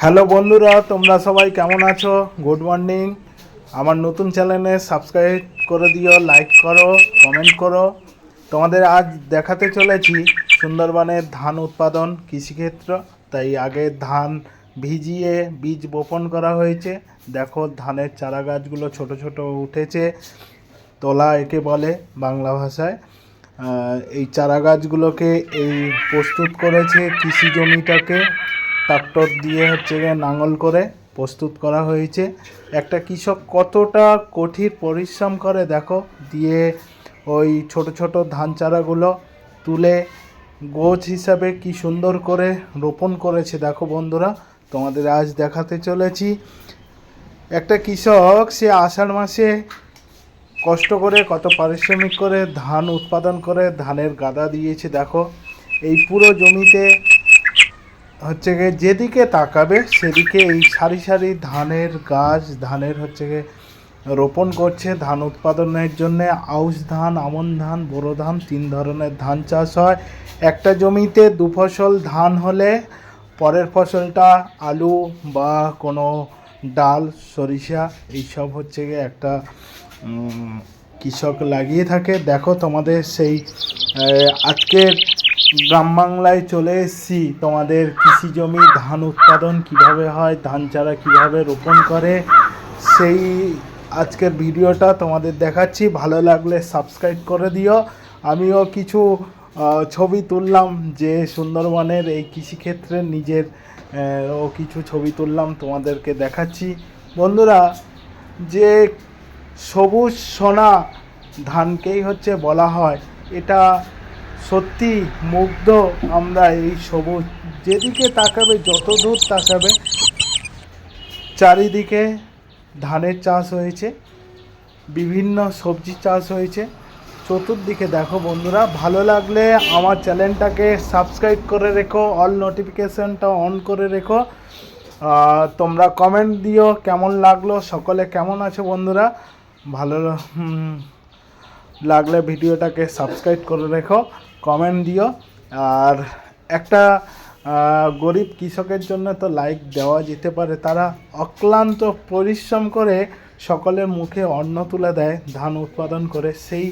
Hello বন্ধুরা, তোমরা সবাই কেমন আছো? গুড মর্নিং আমার নতুন চ্যানেলে সাবস্ক্রাইব করে দিও লাইক করো কমেন্ট করো। তোমাদের আজ দেখাতে চলেছি সুন্দরবনের ধান উৎপাদন কৃষিক্ষেত্র। তাই আগে ধান ভিজিয়ে বীজ বপন করা হয়েছে। দেখো ধানের চারা গাছগুলো ছোট ছোট উঠেছে, তোলা একে বলে বাংলা ভাষায়। এই চারা গাছগুলোকে এই প্রস্তুত করেছে কৃষি জমিটাকে। ট্রাক্টর দিয়ে হচ্ছে নাঙল করে প্রস্তুত করা হয়েছে। একটা কৃষক কতটা কঠিন পরিশ্রম করে দেখো, দিয়ে ওই ছোট ছোট ধান চারাগুলো তুলে গোছ হিসাবে কি সুন্দর করে রোপণ করেছে। দেখো বন্ধুরা, তোমাদের আজ দেখাতে চলেছি। একটা কৃষক, সে আষাঢ় মাসে কষ্ট করে, কত পারিশ্রমিক করে ধান উৎপাদন করে, ধানের গাদা দিয়েছে। দেখো, এই পুরো জমিতে হচ্ছে গিয়ে যেদিকে তাকাবে, সেদিকে এই সারি সারি ধানের গাছ, ধানের হচ্ছে গিয়ে রোপণ করছে, ধান উৎপাদনের জন্য আউশ ধান, আমন ধান, বোরো ধান, তিন ধরনের ধান চাষ হয়। একটা জমিতে দু ফসল ধান হলে, পরের ফসলটা আলু বা কোনো ডাল, সরিষা, এইসব হচ্ছে গিয়ে একটা কৃষক লাগিয়ে থাকে। দেখো তোমাদের সেই আজকের গ্রাম বাংলায় চলে এসেছি। তোমাদের কৃষি জমি ধান উৎপাদন কীভাবে হয়, ধান চারা কীভাবে রোপণ করে, সেই আজকের ভিডিওটা তোমাদের দেখাচ্ছি। ভালো লাগলে সাবস্ক্রাইব করে দিও। আমিও কিছু ছবি তুললাম যে সুন্দরবনের এই কৃষিক্ষেত্রে নিজের ও কিছু ছবি তুললাম, তোমাদেরকে দেখাচ্ছি। বন্ধুরা, যে সবুজ সোনা ধানকেই হচ্ছে বলা হয়, এটা সত্যি মুগ্ধ আমরা এই সবুজ। যেদিকে তাকাবে, যত দূর তাকাবে, চারিদিকে ধানের চাষ হয়েছে, বিভিন্ন সবজি চাষ হয়েছে। চতুর্দিকে দেখো বন্ধুরা, ভালো লাগলে আমার চ্যানেলটাকে সাবস্ক্রাইব করে রেখো, অল নোটিফিকেশনটা অন করে রেখো। তোমরা কমেন্ট দিও কেমন লাগল, সকলে কেমন আছো বন্ধুরা? ভালো লাগলে ভিডিওটাকে সাবস্ক্রাইব করে রেখো। কমেন্ট দিও। আর একটা গরিব কৃষকের জন্য তো লাইক দেওয়া যেতে পারে। তারা অক্লান্ত পরিশ্রম করে সকলের মুখে অন্ন তুলে দেয়, ধান উৎপাদন করে। সেই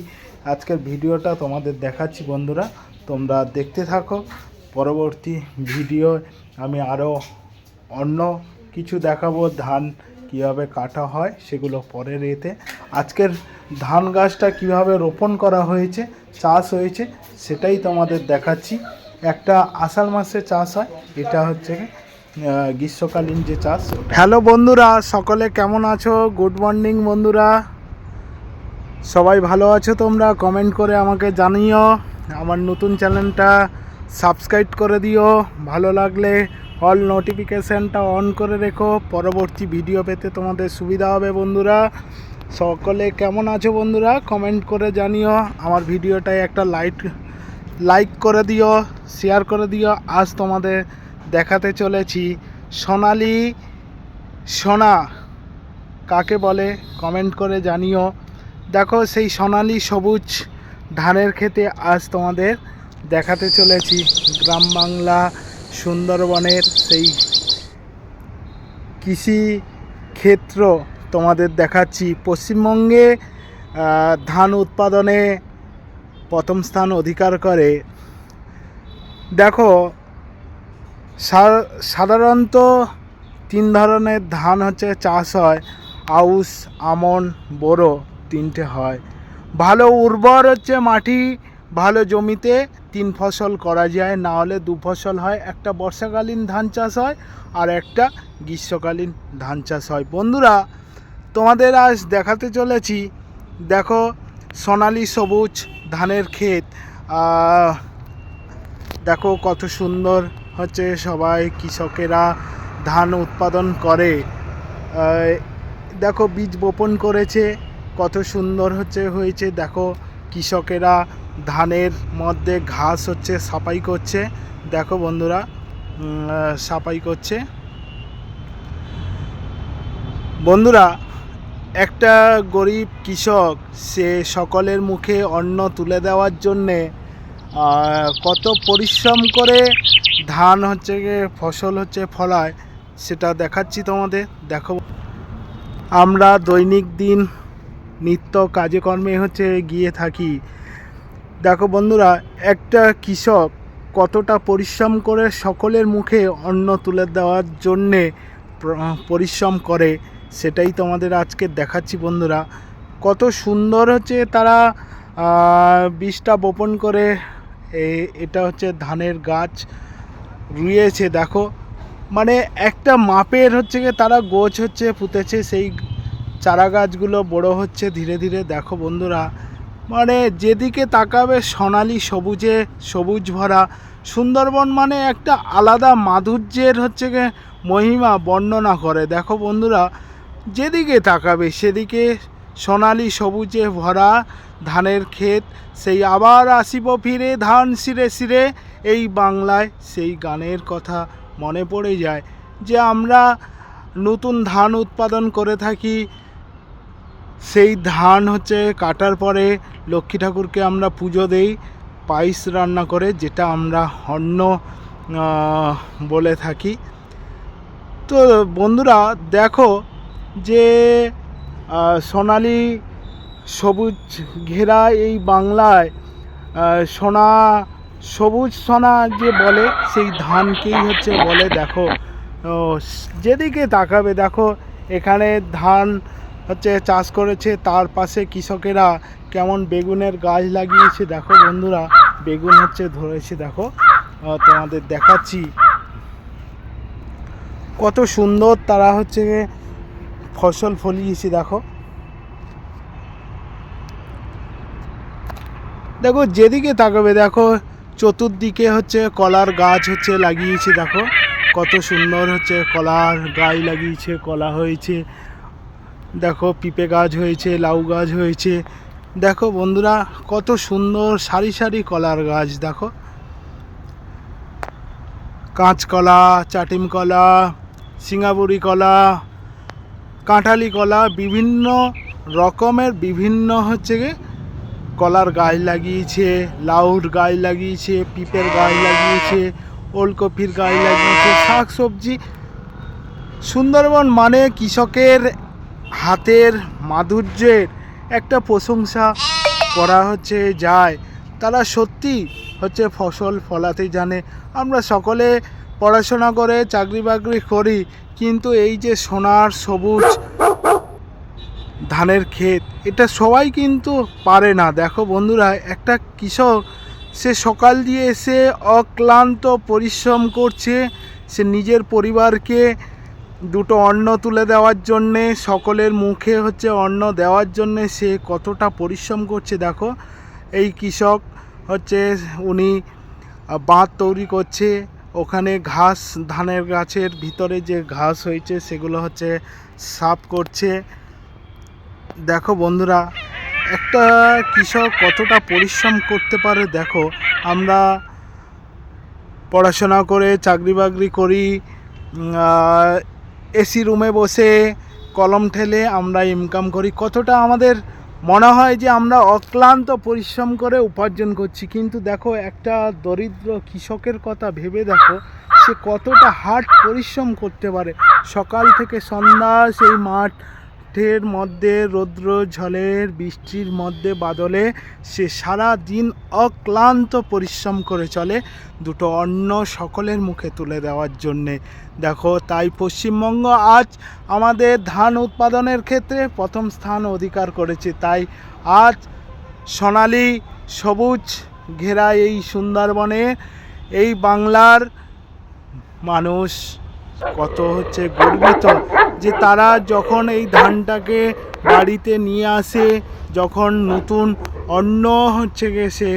আজকের ভিডিওটা তোমাদের দেখাচ্ছি বন্ধুরা। তোমরা দেখতে থাকো। পরবর্তী ভিডিও আমি আরও অন্য কিছু দেখাবো। ধান কীভাবে কাটা হয় সেগুলো পরের এতে। আজকের ধান গাছটা কীভাবে রোপণ করা হয়েছে, চাষ হয়েছে, সেটাই তোমাদের দেখাচ্ছি। একটা আষাঢ় মাসে চাষ হয়, এটা হচ্ছে গ্রীষ্মকালীন যে চাষ হ্যালো বন্ধুরা, সকলে কেমন আছো? গুড মর্নিং বন্ধুরা। সবাই ভালো আছো তোমরা? কমেন্ট করে আমাকে জানিও। আমার নতুন চ্যানেলটা সাবস্ক্রাইব করে দিও। ভালো লাগলে অল নোটিফিকেশানটা অন করে রেখো। পরবর্তী ভিডিও পেতে তোমাদের সুবিধা হবে বন্ধুরা। সকলে কেমন আছো বন্ধুরা? কমেন্ট করে জানিও। আমার ভিডিওটায় একটা লাইক লাইক করে দিও শেয়ার করে দিও। আজ তোমাদের দেখাতে চলেছি সোনালি সোনা। কাকে বলে কমেন্ট করে জানিও। দেখো সেই সোনালি সবুজ ধানের খেতে আজ তোমাদের দেখাতে চলেছি গ্রাম বাংলা সুন্দরবনের সেই কৃষি ক্ষেত্র তোমাদের দেখাচ্ছি। পশ্চিমবঙ্গে ধান উৎপাদনে প্রথম স্থান অধিকার করে। দেখো সাধারণত তিন ধরনের ধান হচ্ছে চাষ হয়। আউস আমন, বোরো তিনটে হয়। ভালো উর্বর হচ্ছে মাটি, ভালো জমিতে তিন ফসল করা যায়, না হলে দু ফসল হয়। একটা বর্ষাকালীন ধান চাষ হয় আর একটা গ্রীষ্মকালীন ধান চাষ হয়। বন্ধুরা, তোমাদের আজ দেখাতে চলেছি, দেখো সোনালি সবুজ ধানের ক্ষেত। দেখো কত সুন্দর হচ্ছে সবাই কৃষকেরা ধান উৎপাদন করে। দেখো বীজ বপন করেছে, কত সুন্দর হচ্ছে হয়েছে। দেখো কৃষকেরা ধানের মধ্যে ঘাস হচ্ছে সাফাই করছে। দেখো বন্ধুরা সাফাই করছে। বন্ধুরা, একটা গরিব কৃষক, সে সকলের মুখে অন্ন তুলে দেওয়ার জন্যে কত পরিশ্রম করে ধান হচ্ছে ফসল হচ্ছে ফলায়, সেটা দেখাচ্ছি তোমাদের। দেখো, আমরা দৈনিক দিন নিত্য কাজে কর্মে হচ্ছে গিয়ে থাকি। দেখো বন্ধুরা, একটা কৃষক কতটা পরিশ্রম করে সকলের মুখে অন্ন তুলে দেওয়ার জন্যে পরিশ্রম করে, সেটাই তোমাদের আজকে দেখাচ্ছি বন্ধুরা। কত সুন্দর হচ্ছে তারা বীজটা বপন করে এটা হচ্ছে ধানের গাছ রুয়েছে, দেখো। মানে একটা মাপের হচ্ছে গিয়ে তারা গোছ হচ্ছে, পুঁতেছে, সেই চারা গাছগুলো বড় হচ্ছে ধীরে ধীরে, দেখো বন্ধুরা। মানে যেদিকে তাকাবে সোনালি সবুজে, সবুজ ভরা। সুন্দরবন মানে একটা আলাদা মাধুর্যের হচ্ছে গিয়ে মহিমা বর্ণনা করে। দেখো বন্ধুরা, যেদিকে তাকাবে সেদিকে সোনালি সবুজে ভরা ধানের ক্ষেত, সেই আবার আসিব ফিরে ধান সিরে সিরে এই বাংলায় সেই গানের কথা মনে পড়ে যায় যে আমরা নতুন ধান উৎপাদন করে থাকি সেই ধান হচ্ছে কাটার পরে লক্ষ্মী ঠাকুরকে আমরা পুজো দেই, পায়েস রান্না করে, যেটা আমরা অন্ন বলে থাকি। তো বন্ধুরা, দেখো যে সোনালি সবুজ ঘেরা এই বাংলায় সোনা, সবুজ সোনা যে বলে, সেই ধানকেই হচ্ছে বলে, দেখো। যেদিকে তাকাবে, দেখো, এখানে ধান হচ্ছে চাষ করেছে, তার পাশে কৃষকেরা কেমন বেগুনের গাছ লাগিয়েছে দেখো বন্ধুরা, বেগুন হচ্ছে ধরেছে দেখো তোমাদের দেখাচ্ছি। কত সুন্দর তারা হচ্ছে ফসল ফলিয়েছে দেখো। দেখো যেদিকে তাকাবে দেখো, চতুর্দিকে হচ্ছে কলার গাছ হচ্ছে লাগিয়েছে দেখো, কত সুন্দর হচ্ছে কলার গাছ লাগিয়েছে, কলা হয়েছে। দেখো পিঁপে গাছ হয়েছে, লাউ গাছ হয়েছে। দেখো বন্ধুরা, কত সুন্দর সারি সারি কলার গাছ, দেখো। কাঁচকলা চাটিম কলা সিঙ্গাপুরি কলা, কাঁঠালি কলা, বিভিন্ন রকমের বিভিন্ন হচ্ছে গিয়ে কলার গাছ লাগিয়েছে, লাউর গাছ লাগিয়েছে, পিঁপের গাছ লাগিয়েছে, ওলকপির গাছ লাগিয়েছে শাক সবজি সুন্দরবন মানে কৃষকের হাতের মাধুর্যের একটা প্রশংসা করা হচ্ছে, যায়। তারা সত্যি হচ্ছে ফসল ফলাতে জানে। আমরা সকলে পড়াশোনা করে চাকরি বাকরি করি, কিন্তু এই যে সোনার সবুজ ধানের ক্ষেত, এটা সবাই কিন্তু পারে না। দেখো বন্ধুরা, একটা কৃষক, সে সকাল দিয়ে এসে অক্লান্ত পরিশ্রম করছে, সে নিজের পরিবারকে দুটো অন্ন তুলে দেওয়ার জন্যে, সকলের মুখে হচ্ছে অন্ন দেওয়ার জন্যে সে কতটা পরিশ্রম করছে দেখো। এই কৃষক হচ্ছে উনি বাঁধ তৈরি করছে, ওখানে ঘাস, ধানের গাছের ভিতরে যে ঘাস হয়েছে সেগুলো হচ্ছে সাফ করছে। দেখো বন্ধুরা, একটা কৃষক কতটা পরিশ্রম করতে পারে দেখো। আমরা পড়াশোনা করে, চাকরি বাকরি করি এসি রুমে বসে কলম ঠেলে আমরা ইনকাম করি। কতটা আমাদের মনে হয় যে আমরা অক্লান্ত পরিশ্রম করে উপার্জন করছি, কিন্তু দেখো একটা দরিদ্র কৃষকের কথা ভেবে দেখো, সে কতটা হার্ড পরিশ্রম করতে পারে। সকাল থেকে সন্ধ্যা সেই মাঠের মধ্যে রৌদ্র ঝলের বৃষ্টির মধ্যে বাদলে সে সারা দিন অক্লান্ত পরিশ্রম করে চলে দুটো অন্ন সকলের মুখে তুলে দেওয়ার জন্যে। দেখো, তাই পশ্চিমবঙ্গ আজ আমাদের ধান উৎপাদনের ক্ষেত্রে প্রথম স্থান অধিকার করেছে। তাই আজ সোনালি, সবুজ ঘেরা এই সুন্দরবনে এই বাংলার মানুষ কত হচ্ছে গর্বিত যে তারা যখন এই ধানটাকে বাড়িতে নিয়ে আসে, যখন নতুন অন্ন হচ্ছে গিয়ে সে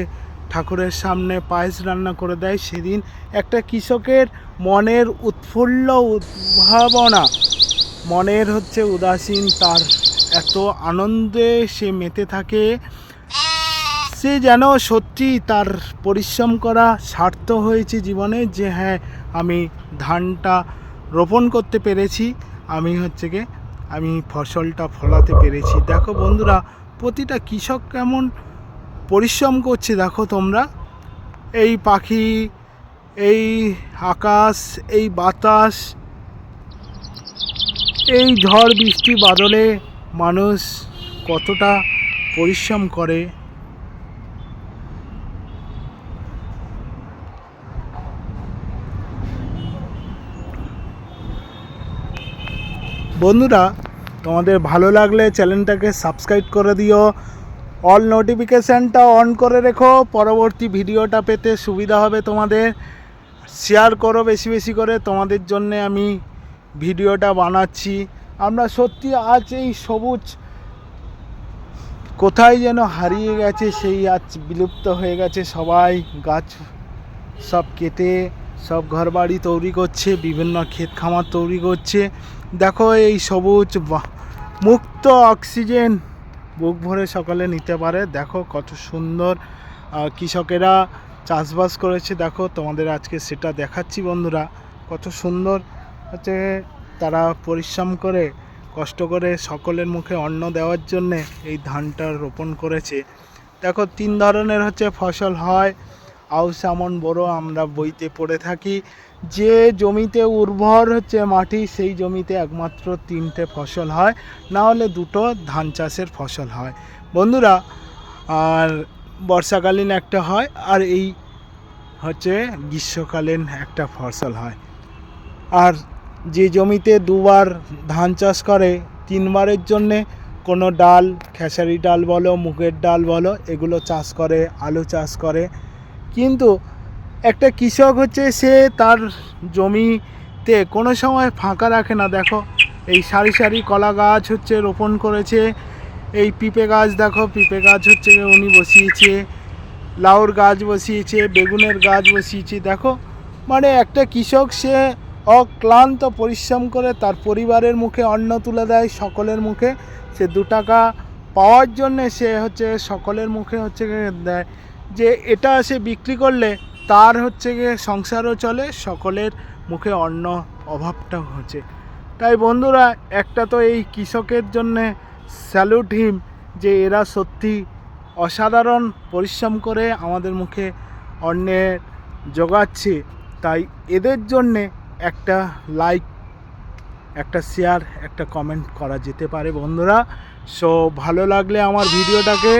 ঠাকুরের সামনে পায়েস রান্না করে দেয়, সেদিন একটা কৃষকের মনের উৎফুল্ল উদ্ভাবনা, মনের হচ্ছে উদাসীন, তার এত আনন্দে সে মেতে থাকে। সে যেন সত্যি তার পরিশ্রম করা সার্থ হয়েছে জীবনে যে হ্যাঁ আমি ধানটা রোপণ করতে পেরেছি। আমি হচ্ছে গিয়ে আমি ফসলটা ফলাতে পেরেছি। দেখো বন্ধুরা, প্রতিটা কৃষক কেমন পরিশ্রম করছে দেখো তোমরা। এই পাখি, এই আকাশ, এই বাতাস, এই ঝড় বৃষ্টি বাদলে মানুষ কতটা পরিশ্রম করে। বন্ধুরা, তোমাদের ভালো লাগলে চ্যানেলটাকে সাবস্ক্রাইব করে দিও, অল নোটিফিকেশানটা অন করে রেখো, পরবর্তী ভিডিওটা পেতে সুবিধা হবে তোমাদের। শেয়ার করো বেশি বেশি করে, তোমাদের জন্য আমি ভিডিওটা বানাচ্ছি। আমরা সত্যি আজ এই সবুজ কোথায় যেন হারিয়ে গেছে, সেই আজ বিলুপ্ত হয়ে গেছে সবাই, গাছ সব কেটে সব ঘরবাড়ি তৈরি করছে, বিভিন্ন ক্ষেত খামার তৈরি করছে। দেখো এই সবুজ মুক্ত অক্সিজেন। বুক ভরে সকালে নিতে পারে। দেখো কত সুন্দর কৃষকেরা চাষবাস করেছে। দেখো তোমাদের আজকে সেটা দেখাচ্ছি বন্ধুরা। কত সুন্দর হচ্ছে তারা পরিশ্রম করে, কষ্ট করে সকলের মুখে অন্ন দেওয়ার জন্যে এই ধানটা রোপণ করেছে। দেখো তিন ধরনের হচ্ছে ফসল হয়। আউশ আমন বড় আমরা বইতে পড়ে থাকি। যে জমিতে উর্বর হচ্ছে মাটি, সেই জমিতে একমাত্র তিনটে ফসল হয়। না হলে দুটো ধান চাষের ফসল হয়। বন্ধুরা, আর বর্ষাকালীন একটা হয়, আর এই হচ্ছে গ্রীষ্মকালীন একটা ফসল হয়। আর যে জমিতে দুবার ধান চাষ করে, তিনবারের জন্যে কোনো ডাল, খেসারি ডাল বলো, মুগের ডাল বলো, এগুলো চাষ করে, আলু চাষ করে কিন্তু একটা কৃষক হচ্ছে সে তার জমিতে কোনো সময় ফাঁকা রাখে না। দেখো, এই সারি সারি কলা গাছ হচ্ছে রোপণ করেছে। এই পিঁপে গাছ দেখো, পিঁপে গাছ হচ্ছে উনি বসিয়েছে। লাউর গাছ বসিয়েছে, বেগুনের গাছ বসিয়েছে। দেখো মানে একটা কৃষক সে অক্লান্ত পরিশ্রম করে তার পরিবারের মুখে অন্ন তুলে দেয়, সকলের মুখে। সে দু টাকা পাওয়ার জন্যে সে হচ্ছে সকলের মুখে হচ্ছে দেয়। যে এটা সে বিক্রি করলে তার হচ্ছে গিয়ে সংসারও চলে, সকলের মুখে অন্ন অভাবটা হচ্ছে তাই বন্ধুরা, একটা তো এই কৃষকের জন্যে স্যালুট হিম যে এরা সত্যি অসাধারণ পরিশ্রম করে আমাদের মুখে অন্নের জোগাচ্ছে। তাই এদের জন্যে একটা লাইক একটা শেয়ার একটা কমেন্ট করা যেতে পারে বন্ধুরা। সো ভালো লাগলে আমার ভিডিওটাকে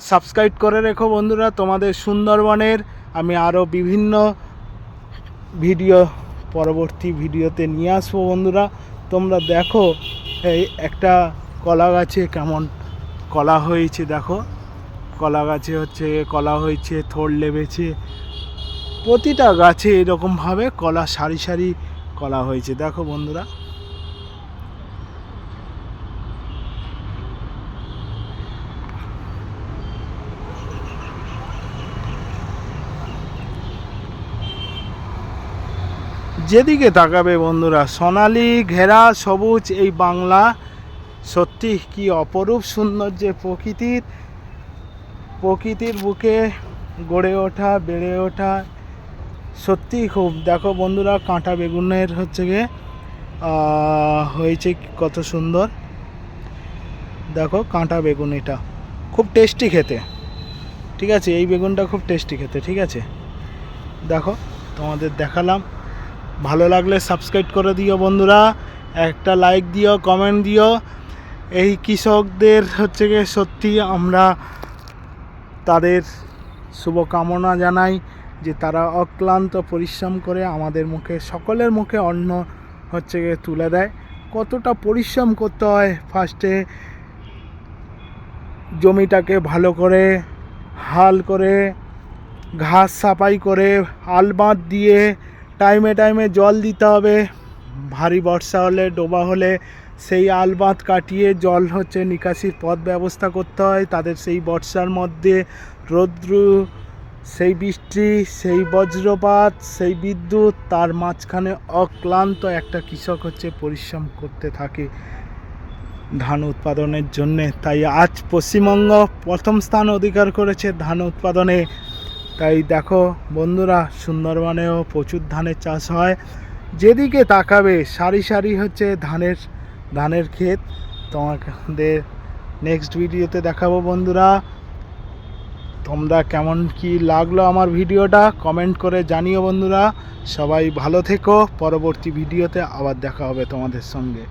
সাবস্ক্রাইব করে রেখো বন্ধুরা তোমাদের সুন্দরবনের। আমি আরও বিভিন্ন ভিডিও, পরবর্তী ভিডিওতে নিয়ে আসব বন্ধুরা। তোমরা দেখো এই একটা কলা গাছে কেমন কলা হয়েছে, দেখো। কলা গাছে হচ্ছে, কলা হয়েছে, থোড় লেবেছে। প্রতিটা গাছে এরকমভাবে কলা, সারি সারি কলা হয়েছে, দেখো বন্ধুরা। যেদিকে তাকাবে বন্ধুরা, সোনালি ঘেরা সবুজ এই বাংলা, সত্যি কি অপরূপ সুন্দর যে প্রকৃতির প্রকৃতির বুকে গড়ে ওঠা, বেড়ে ওঠা, সত্যি খুব। দেখো বন্ধুরা, কাঁটা বেগুনের হচ্ছে গিয়ে হয়েছে কত সুন্দর। দেখো কাঁটা বেগুন এটা। খুব টেস্টি খেতে। ঠিক আছে, এই বেগুনটা খুব টেস্টি খেতে, ঠিক আছে? দেখো তোমাদের দেখালাম। ভালো লাগলে সাবস্ক্রাইব করে দিও বন্ধুরা, একটা লাইক দিও কমেন্ট দিও। এই কৃষকদের হচ্ছে গিয়ে সত্যি আমরা তাদের শুভকামনা জানাই, যে তারা অক্লান্ত পরিশ্রম করে আমাদের মুখে, সকলের মুখে অন্ন হচ্ছে গিয়ে তুলে দেয়। কতটা পরিশ্রম করতে হয় ফার্স্টে জমিটাকে ভালো করে হাল করে, ঘাস সাফাই করে আলবাঁধ দিয়ে টাইমে টাইমে জল দিতে হবে। ভারী বর্ষা হলে, ডোবা হলে সেই আলবাঁধ কাটিয়ে জল হচ্ছে নিকাশির পথ ব্যবস্থা করতে হয়। তাদের সেই বর্ষার মধ্যে রৌদ্র, সেই বৃষ্টি, সেই বজ্রপাত, সেই বিদ্যুৎ, তার মাঝখানে অক্লান্ত একটা কৃষক হচ্ছে পরিশ্রম করতে থাকে ধান উৎপাদনের জন্যে। তাই আজ পশ্চিমবঙ্গ প্রথম স্থান অধিকার করেছে ধান উৎপাদনে। তাই দেখো বন্ধুরা, সুন্দরবনেও প্রচুর ধানের চাষ হয়। যেদিকে তাকাবে, সারি সারি হচ্ছে ধানের ধানের ক্ষেত। তোমাদের নেক্সট ভিডিওতে দেখাবো বন্ধুরা। তোমরা কেমন কি লাগল আমার ভিডিওটা কমেন্ট করে জানিও বন্ধুরা। সবাই ভালো থেকো, পরবর্তী ভিডিওতে আবার দেখা হবে তোমাদের সঙ্গে।